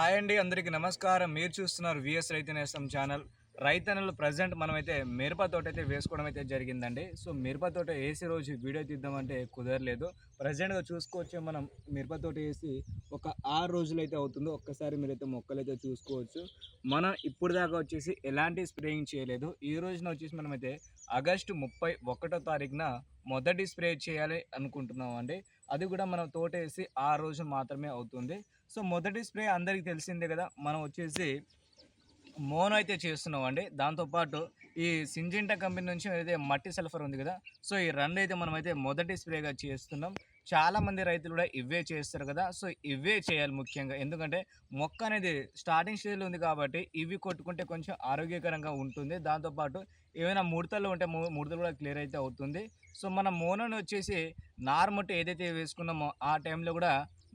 Hi అండి అందరికీ నమస్కారం. మీరు చూస్తున్నారు విఎస్ రైతు నేస్తం ఛానల్. రైతన్నలు ప్రజెంట్ మనమైతే మిరప తోట అయితే వేసుకోవడం అయితే జరిగిందండి. సో మిరప తోట వేసే రోజు వీడియో తీద్దామంటే కుదరలేదు. ప్రజెంట్గా చూసుకోవచ్చు మనం మిరప తోట వేసి ఒక ఆరు రోజులు అయితే అవుతుందో. ఒక్కసారి మీరైతే మొక్కలు అయితే చూసుకోవచ్చు. మనం ఇప్పుడు దాకా వచ్చేసి ఎలాంటి స్ప్రేయింగ్ చేయలేదు. ఈ రోజున వచ్చేసి మనమైతే ఆగస్టు ముప్పై ఒకటో తారీఖున మొదటి స్ప్రే చేయాలి అనుకుంటున్నాం అండి అది కూడా మనం తోట వేసి ఆ రోజు మాత్రమే అవుతుంది. సో మొదటి స్ప్రే అందరికీ తెలిసిందే కదా. మనం వచ్చేసి మోనో అయితే చేస్తున్నాం అండి దాంతోపాటు ఈ సింజింటా కంపెనీ నుంచి అయితే మట్టి సల్ఫర్ ఉంది కదా సో ఈ రెండు అయితే మనం అయితే మొదటి స్ప్రేగా చేస్తున్నాం. చాలామంది రైతులు కూడా ఇవే చేస్తారు కదా సో ఇవే చేయాలి ముఖ్యంగా. ఎందుకంటే మొక్క అనేది స్టార్టింగ్ స్టేజ్లో ఉంది కాబట్టి ఇవి కొట్టుకుంటే కొంచెం ఆరోగ్యకరంగా ఉంటుంది. దాంతోపాటు ఏమైనా ముడతలు ఉంటే ముడతలు కూడా క్లియర్ అయితే అవుతుంది. సో మన మోనోని వచ్చేసి నార్మట్టు ఏదైతే వేసుకున్నామో ఆ టైంలో కూడా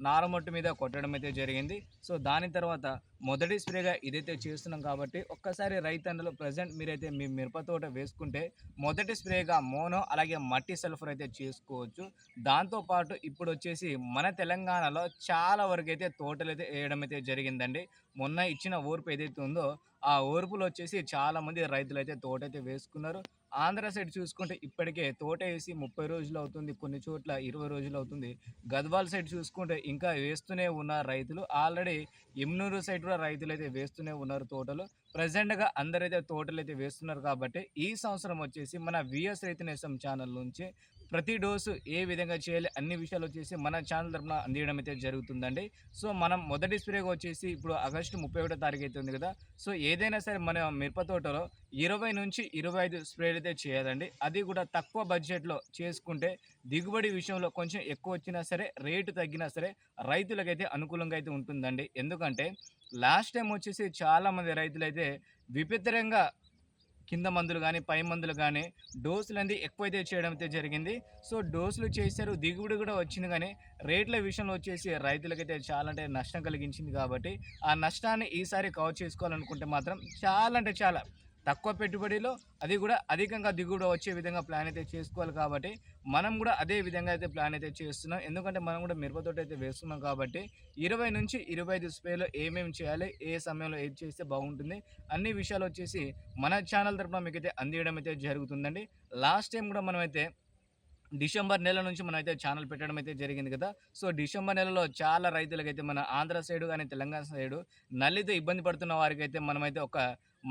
నారమొట్టు మీద కొట్టడం అయితే జరిగింది. సో దాని తర్వాత మొదటి స్ప్రేగా ఇదైతే చేస్తున్నాం కాబట్టి ఒక్కసారి రైతన్నలు ప్రజెంట్ మీరైతే మీ మిరప తోట వేసుకుంటే మొదటి స్ప్రేగా మోనో అలాగే మట్టి సల్ఫర్ అయితే చేసుకోవచ్చు. దాంతోపాటు ఇప్పుడు వచ్చేసి మన తెలంగాణలో చాలా వరకు అయితే తోటలు అయితే వేయడం అయితే జరిగిందండి. మొన్న ఇచ్చిన ఓర్పు ఏదైతే ఉందో ఆ ఓర్పులో వచ్చేసి చాలామంది రైతులు అయితే తోట అయితే వేసుకున్నారు. ఆంధ్ర సైడ్ చూసుకుంటే ఇప్పటికే తోట వేసి ముప్పై రోజులు అవుతుంది కొన్ని చోట్ల ఇరవై రోజులు అవుతుంది. గద్వాల్ సైడ్ చూసుకుంటే ఇంకా వేస్తూనే ఉన్నారు రైతులు. ఆల్రెడీ ఎమ్నూరు సైడ్ కూడా రైతులు అయితే వేస్తూనే ఉన్నారు తోటలు. ప్రజెంట్గా అందరైతే తోటలు అయితే వేస్తున్నారు కాబట్టి ఈ సంవత్సరం వచ్చేసి మన విఎస్ రైతు నేసం ఛానల్ నుంచి ప్రతి డోసు ఏ విధంగా చేయాలి అన్ని విషయాలు వచ్చేసి మన ఛానల్ తరపున అందియడం అయితే జరుగుతుందండి. సో మనం మొదటి స్ప్రేగా వచ్చేసి ఇప్పుడు ఆగస్టు ముప్పై ఒకటో తారీఖు అయితే ఉంది కదా. సో ఏదైనా సరే మన మిరప తోటలో ఇరవై నుంచి ఇరవై ఐదు స్ప్రేలు అయితే చేయాలండి. అది కూడా తక్కువ బడ్జెట్లో చేసుకుంటే దిగుబడి విషయంలో కొంచెం ఎక్కువ వచ్చినా సరే రేటు తగ్గినా సరే రైతులకైతే అనుకూలంగా అయితే ఉంటుందండి. ఎందుకంటే లాస్ట్ టైం వచ్చేసి చాలామంది రైతులు అయితే విపరీతంగా కింద మందులు కానీ పై మందులు కానీ డోసులు అనేది ఎక్కువైతే చేయడం అయితే జరిగింది. సో డోసులు చేశారు దిగుబడి కూడా వచ్చింది కానీ రేట్ల విషయంలో వచ్చేసి రైతులకైతే చాలా అంటే నష్టం కలిగించింది కాబట్టి ఆ నష్టాన్ని ఈసారి కవర్ చేసుకోవాలనుకుంటే మాత్రం చాలా అంటే చాలా తక్కువ పెట్టుబడిలో అది కూడా అధికంగా దిగుబడి వచ్చే విధంగా ప్లాన్ అయితే చేసుకోవాలి కాబట్టి మనం కూడా అదే విధంగా అయితే ప్లాన్ అయితే చేస్తున్నాం. ఎందుకంటే మనం కూడా మిరపతోట అయితే వేస్తున్నాం కాబట్టి ఇరవై నుంచి ఇరవై ఐదు స్ప్రేలో ఏమేమి చేయాలి ఏ సమయంలో ఏది చేస్తే బాగుంటుంది అన్ని విషయాలు వచ్చేసి మన ఛానల్ తరఫున మీకైతే అందియడం అయితే జరుగుతుందండి. లాస్ట్ టైం కూడా మనమైతే డిసెంబర్ నెల నుంచి మనం అయితే ఛానల్ పెట్టడం అయితే జరిగింది కదా. సో డిసెంబర్ నెలలో చాలా రైతులకైతే మన ఆంధ్ర సైడు కానీ తెలంగాణ సైడు నల్లితో ఇబ్బంది పడుతున్న వారికి అయితే మనమైతే ఒక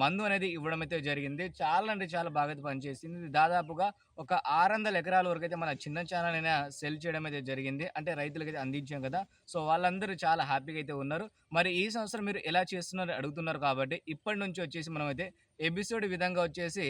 మందు అనేది ఇవ్వడం అయితే జరిగింది. చాలా అంటే చాలా బాగా పనిచేసింది దాదాపుగా ఒక ఆరు వందల ఎకరాల వరకు అయితే మన చిన్న ఛానల్ అయినా సెల్ చేయడం అయితే జరిగింది. అంటే రైతులకైతే అందించాం కదా. సో వాళ్ళందరూ చాలా హ్యాపీగా అయితే ఉన్నారు. మరి ఈ సంవత్సరం మీరు ఎలా చేస్తున్నారు అడుగుతున్నారు కాబట్టి ఇప్పటి నుంచి వచ్చేసి మనమైతే ఎపిసోడ్ విధంగా వచ్చేసి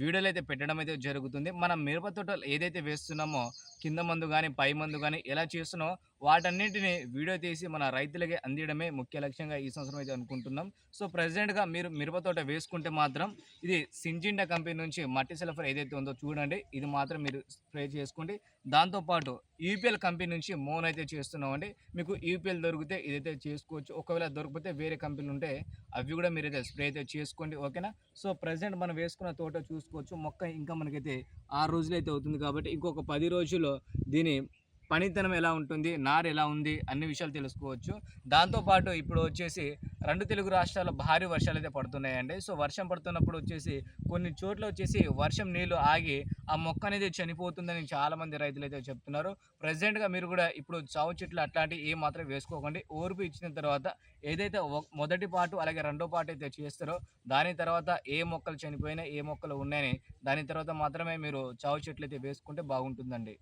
వీడియోలు అయితే పెట్టడం అయితే జరుగుతుంది. మనం మిరప తోటలు ఏదైతే వేస్తున్నామో కింద మందు కానీ పై మందు కానీ ఎలా చేస్తున్నామో వాటన్నింటిని వీడియో తీసి మన రైతులకి అందియడమే ముఖ్య లక్ష్యంగా ఈ సంవత్సరం అయితే అనుకుంటున్నాం. సో ప్రజెంట్గా మీరు మిరప తోట వేసుకుంటే మాత్రం ఇది సింజిండా కంపెనీ నుంచి మట్టి సల్ఫర్ ఏదైతే ఉందో చూడండి. ఇది మాత్రం మీరు స్ప్రే చేసుకోండి. దాంతోపాటు యూపీఎల్ కంపెనీ నుంచి మోన్ అయితే చేస్తున్నామండి. మీకు యూపీఎల్ దొరికితే ఇదైతే చేసుకోవచ్చు. ఒకవేళ దొరికితే వేరే కంపెనీలు ఉంటే అవి కూడా మీరు అయితే స్ప్రే అయితే చేసుకోండి. ఓకేనా? సో ప్రజెంట్ మనం వేసుకున్న తోట చూసుకోవచ్చు. మొక్క ఇంకా మనకైతే ఆరు రోజులు అయితే అవుతుంది కాబట్టి ఇంకొక పది రోజుల్లో దీని పనితనం ఎలా ఉంటుంది నారు ఎలా ఉంది అన్ని విషయాలు తెలుసుకోవచ్చు. దాంతోపాటు ఇప్పుడు వచ్చేసి రెండు తెలుగు రాష్ట్రాల్లో భారీ వర్షాలు అయితే పడుతున్నాయండి. సో వర్షం పడుతున్నప్పుడు వచ్చేసి కొన్ని చోట్ల వచ్చేసి వర్షం నీళ్ళు ఆగి ఆ మొక్క అనేది చనిపోతుందని చాలామంది రైతులు అయితే చెప్తున్నారు. ప్రజెంట్గా మీరు కూడా ఇప్పుడు చావు చెట్లు అట్లాంటివి ఏ మాత్రం వేసుకోకండి. ఓర్పు ఇచ్చిన తర్వాత ఏదైతే మొదటి పాటు అలాగే రెండో పాటు అయితే చేస్తారో దాని తర్వాత ఏ మొక్కలు చనిపోయినా ఏ మొక్కలు ఉన్నాయని దాని తర్వాత మాత్రమే మీరు చావు చెట్లు అయితే వేసుకుంటే బాగుంటుందండి.